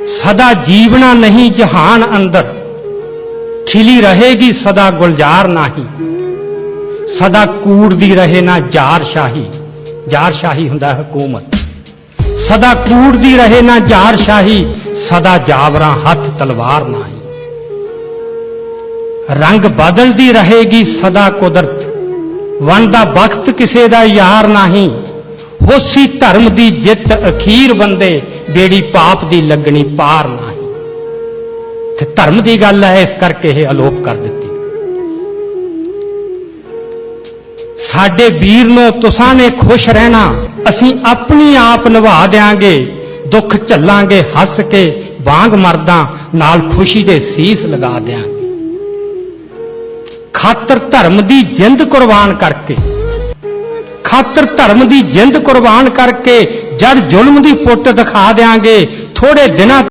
ਸਦਾ ਜੀਵਣਾ ਨਹੀਂ ਜਹਾਨ ਅੰਦਰ। ਖਿਲੀ ਰਹੇਗੀ ਸਦਾ ਗੁਲਜ਼ਾਰ ਨਹੀਂ। ਸਦਾ ਕੂੜਦੀ ਰਹੇ ਨਾ ਜਾਰ ਸ਼ਾਹੀ। ਜਾਰ ਸ਼ਾਹੀ ਹੁੰਦਾ ਹੈ ਹਕੂਮਤ। ਸਦਾ ਕੂੜਦੀ ਰਹੇ ਨਾ ਜਾਰ ਸ਼ਾਹੀ। ਸਦਾ ਜਾਵਰਾਂ ਹੱਥ ਤਲਵਾਰ ਨਹੀਂ। ਰੰਗ ਬਦਲਦੀ ਰਹੇਗੀ ਸਦਾ ਕੁਦਰਤ। ਵਨ ਦਾ ਵਕਤ ਕਿਸੇ ਦਾ ਯਾਰ ਨਹੀਂ। ਹੋਸੀ ਧਰਮ ਦੀ ਜਿੱਤ ਅਖੀਰ ਬੰਦੇ ਬੇੜੀ ਪਾਪ ਦੀ ਲੱਗਣੀ ਪਾਰ ਨਹੀਂ ਤੇ ਧਰਮ ਦੀ ਗੱਲ ਹੈ, ਇਸ ਕਰਕੇ ਇਹ ਅਲੋਪ ਕਰ ਦਿੱਤੀ। ਸਾਡੇ ਵੀਰ ਨੂੰ ਤੁਸਾਂ ਨੇ ਖੁਸ਼ ਰਹਿਣਾ, ਅਸੀਂ ਆਪਣੀ ਆਪ ਨਿਭਾ ਦੇਾਂਗੇ ਦੁੱਖ ਝੱਲਾਂਗੇ, ਹੱਸ ਕੇ ਵਾਂਗ ਮਰਦਾਂ ਨਾਲ ਖੁਸ਼ੀ ਦੇ ਸੀਸ ਲਗਾ ਦੇਾਂਗੇ ਖਾਤਰ ਧਰਮ ਦੀ ਜਿੰਦ ਕੁਰਬਾਨ ਕਰਕੇ ਖਾਤਰ ਧਰਮ ਦੀ ਜਿੰਦ ਕੁਰਬਾਨ ਕਰਕੇ ਜੜ ਜ਼ੁਲਮ ਦੀ ਪੁੱਟ ਦਿਖਾ ਦੇਾਂਗੇ ਥੋੜੇ ਦਿਨਾਂ